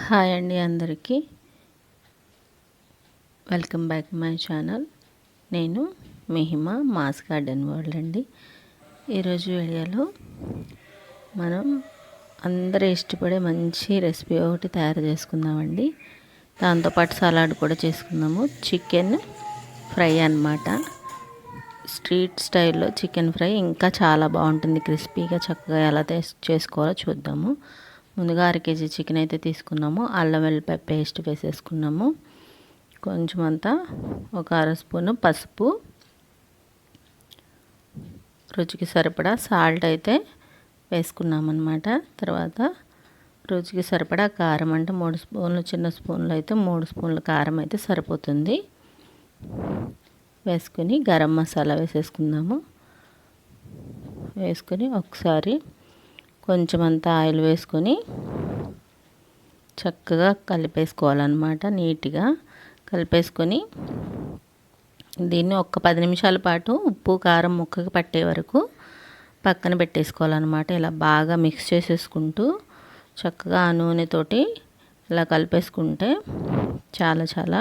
Hi అండి అందరికీ. Welcome back my channel. నేను మిహిమ మాస్ గార్డెన్ వరల్డ్ అండి. ఈరోజు వీడియోలో మనం అందరూ ఇష్టపడే మంచి రెసిపీ ఒకటి తయారు చేసుకుందామండి. దాంతోపాటు సలాడ్ కూడా చేసుకుందాము. చికెన్ ఫ్రై అన్నమాట. స్ట్రీట్ స్టైల్లో చికెన్ ఫ్రై ఇంకా చాలా బాగుంటుంది. క్రిస్పీగా చక్కగా ఎలా చేసుకోవాలో చూద్దాము. ముందుగా అర కేజీ చికెన్ అయితే తీసుకున్నాము. అల్లం వెల్లిపాయ పేస్ట్ వేసేసుకున్నాము. కొంచెం అంతా ఒక అర స్పూను పసుపు. రుచికి సరిపడా సాల్ట్ అయితే వేసుకున్నామన్నమాట. తర్వాత రుచికి సరిపడా కారం అంటే మూడు స్పూన్లు చిన్న స్పూన్లు అయితే మూడు స్పూన్ల కారం అయితే సరిపోతుంది. వేసుకొని గరం మసాలా వేసేసుకుందాము. వేసుకొని ఒకసారి కొంచెం అంతా ఆయిల్ వేసుకొని చక్కగా కలిపేసుకోవాలన్నమాట నీట్గా. కలిపేసుకొని దీన్ని ఒక పది నిమిషాల పాటు ఉప్పు కారం ముక్కకి పట్టే వరకు పక్కన పెట్టేసుకోవాలన్నమాట. ఇలా బాగా మిక్స్ చేసేసుకుంటూ చక్కగా ఆ నూనెతోటి ఇలా కలిపేసుకుంటే చాలా చాలా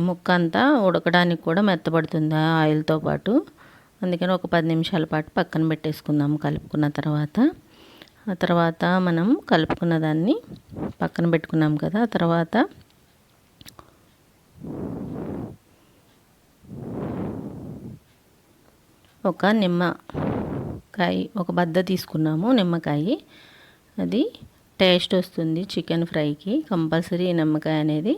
ముక్క అంతా ఉడకడానికి కూడా మెత్తబడుతుంది ఆయిల్తో పాటు. అందుకని ఒక పది నిమిషాల పాటు పక్కన పెట్టేసుకుందాము కలుపుకున్న తర్వాత. ఆ తర్వాత మనం కలుపుకున్న దాన్ని పక్కన పెట్టుకున్నాం కదా ఆ తర్వాత ఒక నిమ్మకాయ ఒక బద్ద తీసుకున్నాము నిమ్మకాయ. అది టేస్ట్ వస్తుంది చికెన్ ఫ్రైకి కంపల్సరీ నిమ్మకాయ అనేది.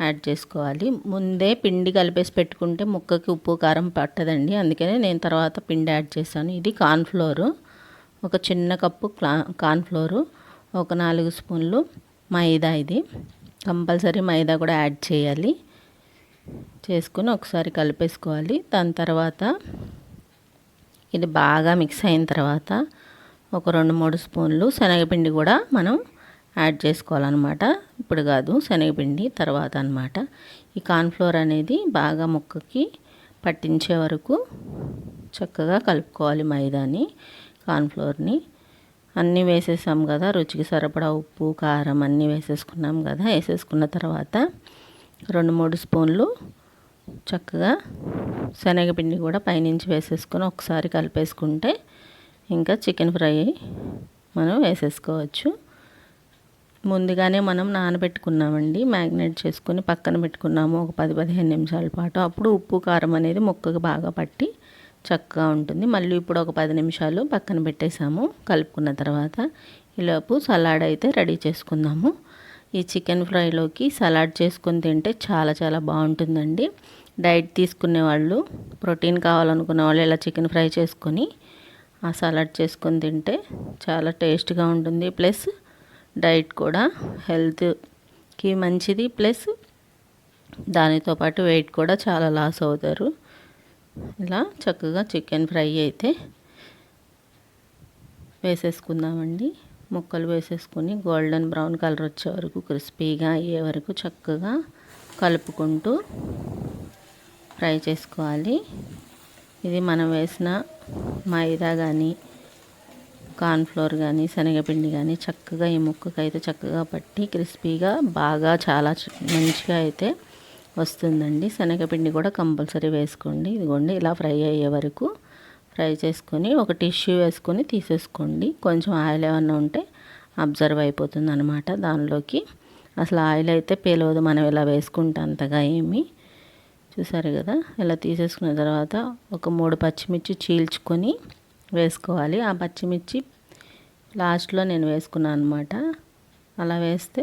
యాడ్ చేసుకోవాలి. ముందే పిండి కలిపేసి పెట్టుకుంటే ముక్కకి ఉప్పు కారం పట్టదండి. అందుకనే నేను తర్వాత పిండి యాడ్ చేశాను. ఇది కార్న్ఫ్లోరు ఒక చిన్న కప్పు కార్న్ఫ్లోరు ఒక నాలుగు స్పూన్లు మైదా ఇది. కంపల్సరీ మైదా కూడా యాడ్ చేయాలి. చేసుకుని ఒకసారి కలిపేసుకోవాలి. దాని తర్వాత ఇది బాగా మిక్స్ అయిన తర్వాత ఒక రెండు మూడు స్పూన్లు శనగపిండి కూడా మనం యాడ్ చేసుకోవాలన్నమాట. ఇప్పుడు కాదు శనగపిండి తర్వాత అనమాట ఈ కార్న్ఫ్లోర్ అనేది బాగా ముక్కకి పట్టించే వరకు చక్కగా కలుపుకోవాలి మైదాని కార్న్ఫ్లోర్ని. అన్నీ వేసేసాం కదా రుచికి సరిపడా ఉప్పు కారం అన్నీ వేసేసుకున్నాం కదా. వేసేసుకున్న తర్వాత రెండు మూడు స్పూన్లు చక్కగా శనగపిండి కూడా పైనుంచి వేసేసుకొని ఒకసారి కలిపేసుకుంటే ఇంకా చికెన్ ఫ్రై మనం వేసేసుకోవచ్చు. ముందుగానే మనం నానబెట్టుకున్నామండి. మ్యాగ్నేట్ చేసుకొని పక్కన పెట్టుకున్నాము. ఒక పది పదిహేను నిమిషాల పాటు. అప్పుడు ఉప్పు కారం అనేది ముక్కకు బాగా పట్టి చక్కగా ఉంటుంది. మళ్ళీ ఇప్పుడు ఒక పది నిమిషాలు పక్కన పెట్టేసాము కలుపుకున్న తర్వాత ఈలోపు సలాడ్ అయితే రెడీ చేసుకుందాము. ఈ చికెన్ ఫ్రైలోకి సలాడ్ చేసుకొని తింటే చాలా చాలా బాగుంటుందండి. డైట్ తీసుకునే వాళ్ళు ప్రోటీన్ కావాలనుకునే వాళ్ళు ఇలా చికెన్ ఫ్రై చేసుకొని ఆ సలాడ్ చేసుకొని తింటే చాలా టేస్ట్గా ఉంటుంది. ప్లస్ డైట్ కూడా హెల్త్కి మంచిది. ప్లస్ దానితో పాటు వెయిట్ కూడా చాలా లాస్ అవుతారు. ఇలా చక్కగా చికెన్ ఫ్రై అయితే వేసేసుకుందామండి. ముక్కలు వేసేసుకొని గోల్డెన్ బ్రౌన్ కలర్ వచ్చే వరకు క్రిస్పీగా అయ్యే వరకు చక్కగా కలుపుకుంటూ ఫ్రై చేసుకోవాలి. ఇది మనం వేసిన మైదా కానీ కార్న్ఫ్లోర్ కానీ శనగపిండి కానీ చక్కగా ఈ ముక్కకు అయితే చక్కగా పట్టి క్రిస్పీగా బాగా చాలా మంచిగా అయితే వస్తుందండి. శనగపిండి కూడా కంపల్సరీ వేసుకోండి. ఇదిగోండి ఇలా ఫ్రై అయ్యే వరకు ఫ్రై చేసుకొని ఒక టిష్యూ వేసుకొని తీసేసుకోండి. కొంచెం ఆయిల్ ఏమన్నా ఉంటే అబ్జర్వ్ అయిపోతుంది అనమాట దానిలోకి. అసలు ఆయిల్ అయితే పేలవదు మనం ఇలా వేసుకుంటే అంతగా ఏమి. చూసారు కదా ఇలా తీసేసుకున్న తర్వాత ఒక మూడు పచ్చిమిర్చి చీల్చుకొని వేసుకోవాలి. ఆ పచ్చిమిర్చి లాస్ట్లో నేను వేసుకున్నాను అనమాట అలా వేస్తే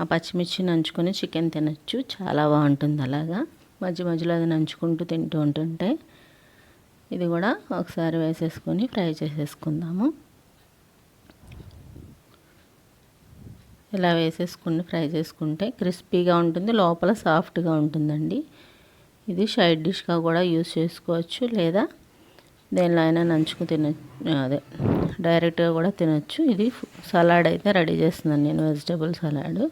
ఆ పచ్చిమిర్చి నంచుకొని చికెన్ తినచ్చు. చాలా బాగుంటుంది అలాగా. మధ్య మధ్యలో అది నంచుకుంటూ తింటూ ఉంటుంటే ఇది కూడా ఒకసారి వేసేసుకొని ఫ్రై చేసేసుకుందాము. ఇలా వేసేసుకుని ఫ్రై చేసుకుంటే క్రిస్పీగా ఉంటుంది లోపల సాఫ్ట్గా ఉంటుందండి. ఇది సైడ్ డిష్గా కూడా యూస్ చేసుకోవచ్చు లేదా దేనిలో అయినా నంచుకు తిన అదే. డైరెక్ట్గా కూడా తినచ్చు. ఇది సలాడ్ అయితే రెడీ చేస్తున్నాను నేను వెజిటేబుల్ సలాడ్.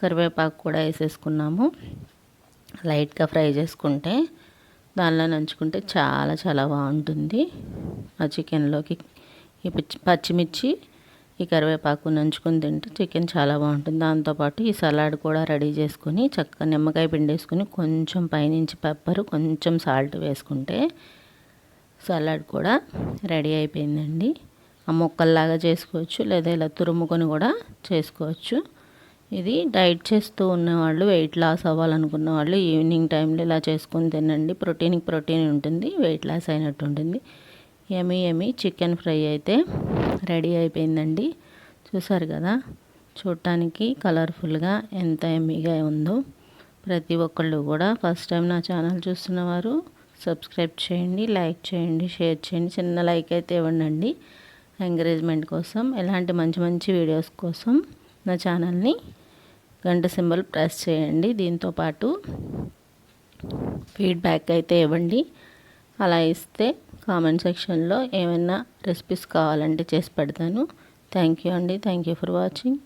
కరివేపాకు కూడా వేసేసుకున్నాము. లైట్గా ఫ్రై చేసుకుంటే దానిలో నంచుకుంటే చాలా చాలా బాగుంటుంది. ఆ చికెన్లోకి ఈ పిచ్చి పచ్చిమిర్చి ఈ కరివేపాకు నంచుకొని తింటే చికెన్ చాలా బాగుంటుంది. దాంతోపాటు ఈ సలాడ్ కూడా రెడీ చేసుకొని చక్కగా నిమ్మకాయ పిండేసుకొని కొంచెం పైనుంచి పెప్పర్ కొంచెం సాల్ట్ వేసుకుంటే సలాడ్ కూడా రెడీ అయిపోయిందండి. ఆ ముక్కల్లాగా చేసుకోవచ్చు లేదా ఇలా తురుముకొని కూడా చేసుకోవచ్చు. ఇది డైట్ చేస్తూ ఉన్నవాళ్ళు వెయిట్ లాస్ అవ్వాలనుకున్న వాళ్ళు ఈవినింగ్ టైంలో ఇలా చేసుకొని తినండి. ప్రోటీన్కి ప్రోటీన్ ఉంటుంది వెయిట్ లాస్ అయినట్టు ఉంటుంది. ఎమీ ఎమీ చికెన్ ఫ్రై అయితే రెడీ అయిపోయిందండి. చూసారు కదా చూడటానికి కలర్ఫుల్గా ఎంత ఎమ్మీగా ఉందో. ప్రతి ఒక్కళ్ళు కూడా ఫస్ట్ టైం నా ఛానల్ చూస్తున్నవారు సబ్స్క్రైబ్ చేయండి లైక్ చేయండి షేర్ చేయండి. చిన్న లైక్ అయితే ఇవ్వండి ఎంకరేజ్మెంట్ కోసం ఎలాంటి మంచి మంచి వీడియోస్ కోసం నా ఛానల్ని గంట సింబల్ ప్రెస్ చేయండి. దీంతోపాటు ఫీడ్బ్యాక్ అయితే ఇవ్వండి. అలా ఇస్తే కామెంట్ సెక్షన్లో ఏమైనా రెసిపీస్ కావాలంటే చేసి పెడతాను. థ్యాంక్ యూ అండి. Thank you for watching.